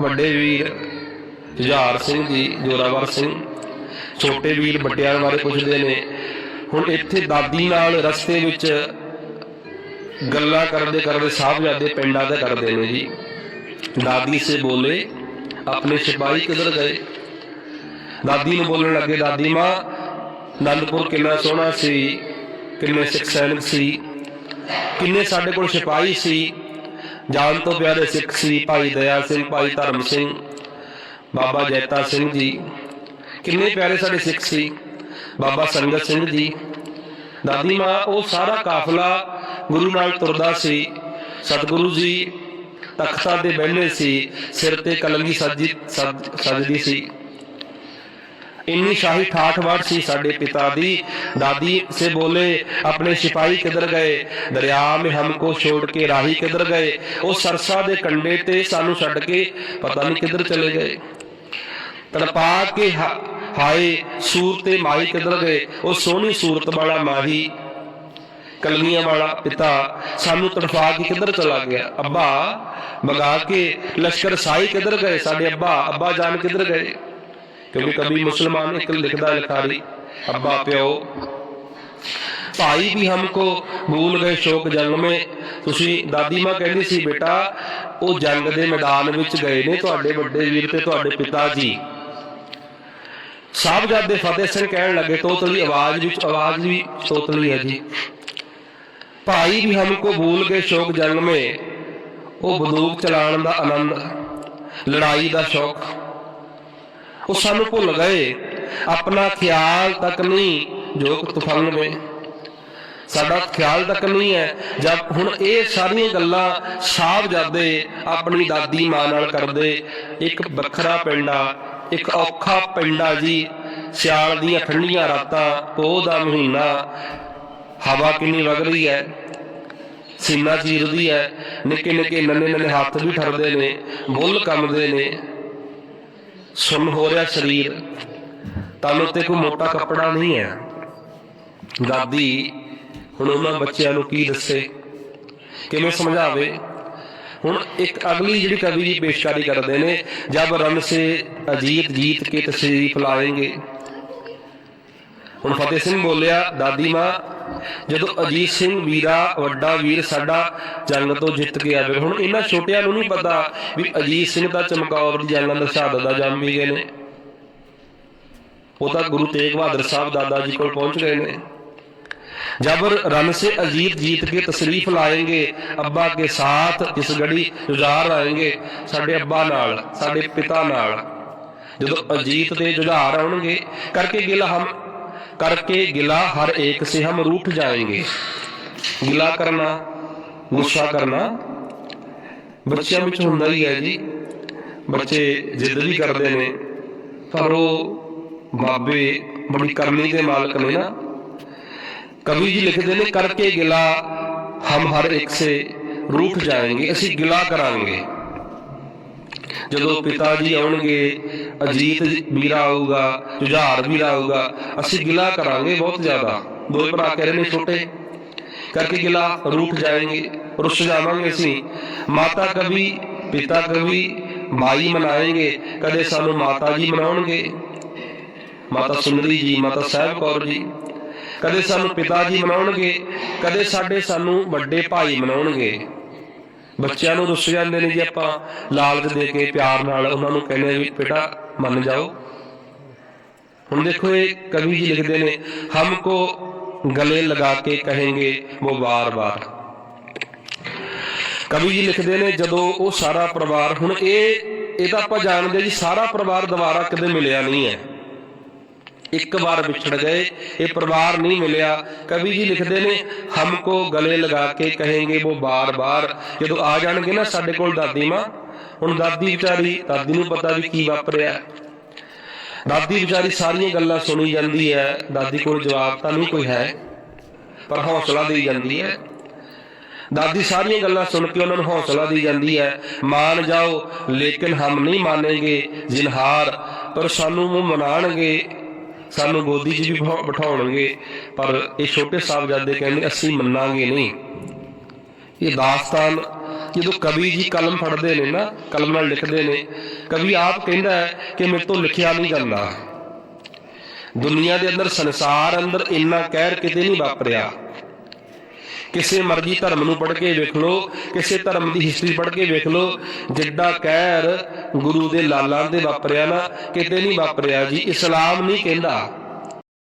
ਵੱਡੇ ਵੀਰ ਜੁਝਾਰ ਸਿੰਘ ਜੀ, ਜੋਰਾਵਰ ਸਿੰਘ, ਛੋਟੇ ਵੀਰ ਵੱਡਿਆਂ ਬਾਰੇ ਪੁੱਛਦੇ ਨੇ। ਹੁਣ ਇੱਥੇ ਦਾਦੀ ਨਾਲ ਰਸਤੇ ਵਿੱਚ ਗੱਲਾਂ ਕਰਦੇ ਕਰਦੇ ਸਾਹਿਬਜ਼ਾਦੇ ਪਿੰਡਾਂ ਦਾ ਕਰਦੇ ਨੇ ਜੀ। ਦਾਦੀ ਸੇ ਬੋਲੇ, ਆਪਣੇ ਸਿਪਾਹੀ ਕਿਧਰ ਗਏ? ਦਾਦੀ ਨੂੰ ਬੋਲਣ ਲੱਗੇ, ਦਾਦੀ ਮਾਂ ਨੰਦਪੁਰ ਕਿੰਨਾ ਸੋਹਣਾ ਸੀ, ਕਿੰਨੇ ਸਿੱਖ ਸੈਨਿਕ ਸੀ, ਕਿੰਨੇ ਸਾਡੇ ਕੋਲ ਸਿਪਾਹੀ ਸੀ ਜਾਨ ਤੋਂ ਪਿਆਰੇ ਸਿੱਖ ਸੀ ਭਾਈ ਦਇਆ ਸਿੰਘ, ਭਾਈ ਧਰਮ ਸਿੰਘ, ਬਾਬਾ ਜੈਤਾ ਸਿੰਘ ਜੀ। ਕਿੰਨੇ ਪਿਆਰੇ ਸਾਡੇ ਸਿੱਖ ਸੀ। ਬਾਬਾ ਸੰਗਤ ਸਿੰਘ ਜੀ। ਦਾਦੀ ਮਾਂ, ਉਹ ਸਾਰਾ ਕਾਫਲਾ ਗੁਰੂ ਨਾਲ ਤੁਰਦਾ ਸੀ। ਸਤਿਗੁਰੂ ਜੀ ਤਖਤਾਂ ਦੇ ਬਹਿੰਦੇ ਸੀ। ਸਿਰ ਤੇ ਕਲੰਗੀ ਸੱਜੀ ਸੱਜਦੀ ਸੀ। ਇੰਨੀ ਸ਼ਾਹੀ ਠਾਠ ਵਾਟ ਸੀ ਸਾਡੇ ਪਿਤਾ ਦੀ। ਦਾਦੀ ਸੇ ਬੋਲੇ, ਆਪਣੇ ਸਿਪਾਹੀ ਕਿਧਰ ਗਏ? ਦਰਿਆ ਮੇ ਹਮਕੋ ਛੋੜ ਕੇ ਰਾਹੀ ਕਿਧਰ ਗਏ? ਉਹ ਸਰਸਾ ਦੇ ਕੰਡੇ ਤੇ ਸਾਨੂੰ ਛੱਡ ਕੇ ਪਤਾ ਨਹੀਂ ਕਿਧਰ ਚਲੇ ਗਏ। ਤੜਪਾ ਕੇ ਹਾਏ, ਸੂਰ ਤੇ ਮਾਈ ਕਿਧਰ ਗਏ? ਉਹ ਸੋਹਣੀ ਸੂਰਤ ਵਾਲਾ ਮਾਹੀ ਕਲਮੀਆਂ ਵਾਲਾ ਪਿਤਾ ਸਾਨੂੰ ਤੜਫਾ ਕੇ ਕਿੱਧਰ ਚਲਾ ਗਿਆ? ਅੱਬਾ, ਮਗਾ ਕੇ ਲਸ਼ਕਰ ਸਾਈ ਕਿੱਧਰ ਗਏ? ਸਾਡੇ ਅੱਬਾ ਅੱਬਾ ਜਾਨ ਕਿੱਧਰ ਗਏ? ਕਿਉਂਕਿ ਕभी ਮੁਸਲਮਾਨ ਇੱਕ ਲਿਖਦਾ ਲਿਖਾਰੀ ਅੱਬਾ ਪਿਓ। ਭਾਈ ਵੀ ਹਮਕੋ ਭੂਲ ਗਏ ਸ਼ੋਕ ਜੰਗ ਮੇ ਤੁਸੀਂ ਦਾਦੀ ਮਾਂ ਕਹਿੰਦੀ ਸੀ ਬੇਟਾ ਉਹ ਜੰਗ ਦੇ ਮੈਦਾਨ ਵਿੱਚ ਗਏ ਨੇ ਤੁਹਾਡੇ ਵੱਡੇ ਵੀਰ ਤੇ ਤੁਹਾਡੇ ਪਿਤਾ ਜੀ। ਸਾਹਿਬਜ਼ਾਦੇ ਫਤਿਹ ਸਿੰਘ ਕਹਿਣ ਲੱਗੇ ਤੋਤਲੀ ਆਵਾਜ਼ ਵਿੱਚ ਆਵਾਜ਼ ਵੀ ਤੋਤਲੀ ਹੈ ਜੀ। ਭਾਈ ਵੀ ਹਮਕੋ ਭੂਲ ਗਏ ਸ਼ੌਕ ਜੰਗ ਮੇ ਉਹ ਬੰਦੂਕ ਚਲਾਉਣ ਦਾ ਆਨੰਦ ਲੜਾਈ ਦਾ ਸ਼ੌਕ। ਉਹ ਸਾਨੂੰ ਭੁੱਲ ਗਏ। ਆਪਣਾ ਖਿਆਲ ਤੱਕ ਨਹੀਂ, ਜੋ ਤੂਫਾਨ ਮੇ ਸਾਡਾ ਖਿਆਲ ਤੱਕ ਨਹੀਂ ਹੈ। ਜਦ ਹੁਣ ਇਹ ਸਾਰੀਆਂ ਗੱਲਾਂ ਸਾਹਿਬਜ਼ਾਦੇ ਆਪਣੀ ਦਾਦੀ ਮਾਂ ਨਾਲ ਕਰਦੇ, ਇੱਕ ਵੱਖਰਾ ਪਿੰਡਾ, ਇੱਕ ਔਖਾ ਪਿੰਡਾ ਜੀ, ਸਿਆਲ ਦੀਆਂ ਠੰਡੀਆਂ ਰਾਤਾਂ, ਪੋਹ ਦਾ ਮਹੀਨਾ, ਹਵਾ ਕਿੰਨੀ ਵਗ ਰਹੀ ਹੈ, ਸੀਨਾ ਚੀਰਦੀ ਹੈ ਨਿੱਕੇ ਨਿੱਕੇ ਨੰਨੇ ਨੰਨੇ ਹੱਥ ਵੀ ਠਰਦੇ ਨੇ, ਬੁੱਲ ਕੰਮਦੇ ਨੇ। ਸੁੰਨ ਹੋ ਰਿਹਾ ਸਰੀਰ ਤਨ ਉੱਤੇ ਕੋਈ ਮੋਟਾ ਕੱਪੜਾ ਨਹੀਂ ਹੈ। ਦਾਦੀ, ਹੁਣ ਉਹਨਾਂ ਬੱਚਿਆਂ ਨੂੰ ਕੀ ਦੱਸੇ? ਕਿਵੇਂ ਸਮਝਾਵੇ? ਹੁਣ ਇੱਕ ਅਗਲੀ ਜਿਹੜੀ ਕਵੀ ਜੀ ਪੇਸ਼ਕਾਰੀ ਕਰਦੇ ਨੇ, ਜਦ ਰਨ ਸੇ ਅਜੀਤ ਜੀਤ ਕੇ ਤਸ਼ਰੀਫ ਲਾਏਂਗੇ ਹੁਣ ਫਤਿਹ ਸਿੰਘ ਬੋਲਿਆ, ਦਾਦੀ ਮਾਂ ਜਦੋਂ ਅਜੀਤ ਸਿੰਘ ਵੀਰਾ ਵੱਡਾ ਵੀਰ ਸਾਡਾ ਜੰਗ ਤੋਂ ਜਿੱਤ ਕੇ ਆਵੇ ਹੁਣ ਇਹਨਾਂ ਛੋਟਿਆਂ ਨੂੰ ਨਹੀਂ ਪਤਾ ਵੀ ਅਜੀਤ ਸਿੰਘ ਦਾ ਚਮਕੌਰ ਦੀ ਜੰਗਾਂ ਦਾ ਸ਼ਹਾਦਤ ਦਾ ਜੰਮ ਵੀ ਗਏ ਨੇ ਉਹ ਤਾਂ ਗੁਰੂ ਤੇਗ ਬਹਾਦਰ ਸਾਹਿਬ ਦਾਦਾ ਜੀ ਕੋਲ ਪਹੁੰਚ ਗਏ ਨੇ जब रन से अजीत जीत के तशरीफ लाएंगे अब्बा के साथ इस गड़ी जुझार आएंगे ਸਾਡੇ ਅੱਬਾ ਨਾਲ ਸਾਡੇ ਪਿਤਾ ਨਾਲ ਜਦੋਂ ਅਜੀਤ ਤੇ ਜੁਝਾਰ ਆਉਣਗੇ ਕਰਕੇ ਗਿਲਾ ਹਮ ਕਰਕੇ ਗਿਲਾ ਹਰ ਏਕ ਸੇ ਹਮ रूठ जाएंगे ਗਿਲਾ ਕਰਨਾ ਗੁੱਸਾ ਕਰਨਾ ਬੱਚਿਆਂ ਵਿੱਚ ਹੁੰਦਾ ਹੀ ਹੈ ਜੀ ਬੱਚੇ ਜਿੱਦ ਵੀ ਕਰਦੇ ਨੇ ਪਰ ਉਹ ਬਾਬੇ ਬੜੀ ਕਰਨੀ ਦੇ ਮਾਲਕ ਨੇ ਨਾ ਕਵੀ ਜੀ ਲਿਖਦੇ ਨੇ ਕਰਕੇ ਗਿਲਾ ਹਮ ਹਰ ਇੱਕ ਸੇ ਰੂਠ ਜਾਏਂਗੇ ਅਸੀਂ ਗਿਲਾ ਕਰਾਂਗੇ ਜਦੋਂ ਪਿਤਾ ਜੀ ਆਉਣਗੇ ਅਜੀਤ ਵੀਰਾ ਆਊਗਾ, ਜੁਝਾਰ ਵੀਰਾ ਆਊਗਾ, ਅਸੀਂ ਗਿਲਾ ਕਰਾਂਗੇ ਬਹੁਤ ਜ਼ਿਆਦਾ। ਦੋ ਭਰਾ ਕਹਿ ਰਹੇ ਨੇ ਛੋਟੇ। ਕਰਕੇ ਗਿਲਾ ਰੂਠ ਜਾਏਂਗੇ, ਰੁੱਸ ਜਾਵਾਂਗੇ ਅਸੀਂ। ਮਾਤਾ ਕਵੀ, ਪਿਤਾ ਕਵੀ, ਮਾਈ ਮਨਾਏਂਗੇ, ਕਦੇ ਸਾਨੂੰ ਮਾਤਾ ਜੀ ਮਨਾਉਣਗੇ। ਮਾਤਾ ਸੁੰਦਰੀ ਜੀ, ਮਾਤਾ ਸਾਹਿਬ ਕੌਰ ਜੀ, ਕਦੇ ਸਾਨੂੰ ਪਿਤਾ ਜੀ ਮਨਾਉਣਗੇ, ਕਦੇ ਸਾਡੇ ਸਾਨੂੰ ਵੱਡੇ ਭਾਈ ਮਨਾਉਣਗੇ। ਬੱਚਿਆਂ ਨੂੰ ਰੁੱਸ ਜਾਂਦੇ ਨੇ ਜੀ ਆਪਾਂ, ਲਾਲਚ ਦੇ ਕੇ ਪਿਆਰ ਨਾਲ ਉਹਨਾਂ ਨੂੰ ਕਹਿੰਦੇ ਆ ਵੀ, ਬੇਟਾ ਮੰਨ ਜਾਓ। ਹੁਣ ਦੇਖੋ ਇਹ ਕਵੀ ਜੀ ਲਿਖਦੇ ਨੇ ਹਮ ਕੋ ਗਲੇ ਲਗਾ ਕੇ ਕਹेंगे ਉਹ ਵਾਰ-ਵਾਰ। ਕਵੀ ਜੀ ਲਿਖਦੇ ਨੇ ਜਦੋਂ ਉਹ ਸਾਰਾ ਪਰਿਵਾਰ ਹੁਣ ਇਹ ਇਹ ਤਾਂ ਆਪਾਂ ਜਾਣਦੇ ਜੀ ਸਾਰਾ ਪਰਿਵਾਰ ਦੁਬਾਰਾ ਕਦੇ ਮਿਲਿਆ ਨਹੀਂ ਹੈ। ਇੱਕ ਵਾਰ ਵਿਛੜ ਗਏ ਇਹ ਪਰਿਵਾਰ ਨਹੀਂ ਮਿਲਿਆ। ਕਵੀ ਜੀ ਲਿਖਦੇ ਨੇ ਹਮ ਕੋ ਗਲੇ ਲਗਾ ਕੇ ਕਹेंगे ਉਹ ਬਾਰ-ਬਾਰ ਜਦੋਂ ਆ ਜਾਣਗੇ ਨਾ ਸਾਡੇ ਕੋਲ ਦਾਦੀ ਮਾਂ ਹੁਣ ਦਾਦੀ ਵਿਚਾਰੀ ਦਾਦੀ ਨੂੰ ਪਤਾ ਵੀ ਕੀ ਵਾਪਰਿਆ। ਦਾਦੀ ਵਿਚਾਰੀ ਸਾਰੀਆਂ ਗੱਲਾਂ ਸੁਣੀ ਜਾਂਦੀ ਹੈ। ਦਾਦੀ ਕੋਲ ਜਵਾਬ ਤਾਂ ਨਹੀਂ ਕੋਈ ਹੈ ਪਰ ਹੌਸਲਾ ਦੇਈ ਜਾਂਦੀ ਹੈ। ਦਾਦੀ ਸਾਰੀਆਂ ਗੱਲਾਂ ਸੁਣ ਕੇ ਉਹਨਾਂ ਨੂੰ ਹੌਸਲਾ ਦੀ ਜਾਂਦੀ ਹੈ। ਮਾਨ ਜਾਓ ਲੇਕਿਨ ਹਮ ਨਹੀਂ ਮਾਨੇਗੇ ਜਿਨਹਾਰ ਪਰ ਸਾਨੂੰ ਉਹ ਮਨਾਣਗੇ। ਸਾਨੂੰ ਗੋਦੀ 'ਚ ਵੀ ਬਿਠਾ- ਬਿਠਾਉਣਗੇ ਪਰ ਇਹ ਛੋਟੇ ਸਾਹਿਬਜ਼ਾਦੇ ਕਹਿੰਦੇ ਅਸੀਂ ਮੰਨਾਂਗੇ ਨਹੀਂ। ਇਹ ਦਾਸਤਾਨ ਜਦੋਂ ਕਵੀ ਜੀ ਕਲਮ ਫੜਦੇ ਨੇ ਨਾ, ਕਲਮ ਨਾਲ ਲਿਖਦੇ ਨੇ, ਕਵੀ ਆਪ ਕਹਿੰਦਾ ਹੈ ਕਿ ਮੇਰੇ ਤੋਂ ਲਿਖਿਆ ਨਹੀਂ ਜਾਂਦਾ। ਦੁਨੀਆ ਦੇ ਅੰਦਰ ਸੰਸਾਰ ਅੰਦਰ ਇੰਨਾ ਕਹਿਰ ਕਿਤੇ ਨਹੀਂ ਵਾਪਰਿਆ। ਕਿਸੇ ਮਰਜ਼ੀ ਧਰਮ ਨੂੰ ਪੜ੍ਹ ਕੇ ਵੇਖ ਲਓ, ਕਿਸੇ ਧਰਮ ਦੀ ਹਿਸਟਰੀ ਪੜ੍ਹ ਕੇ ਵੇਖ ਲਓ, ਜਿੱਡਾ ਕਹਿਰ ਗੁਰੂ ਦੇ ਲਾਲਾਂ ਦੇ ਵਾਪਰਿਆ ਨਾ, ਕਿਤੇ ਨਹੀਂ ਵਾਪਰਿਆ ਜੀ, ਇਸਲਾਮ ਨਹੀਂ ਕਹਿੰਦਾ।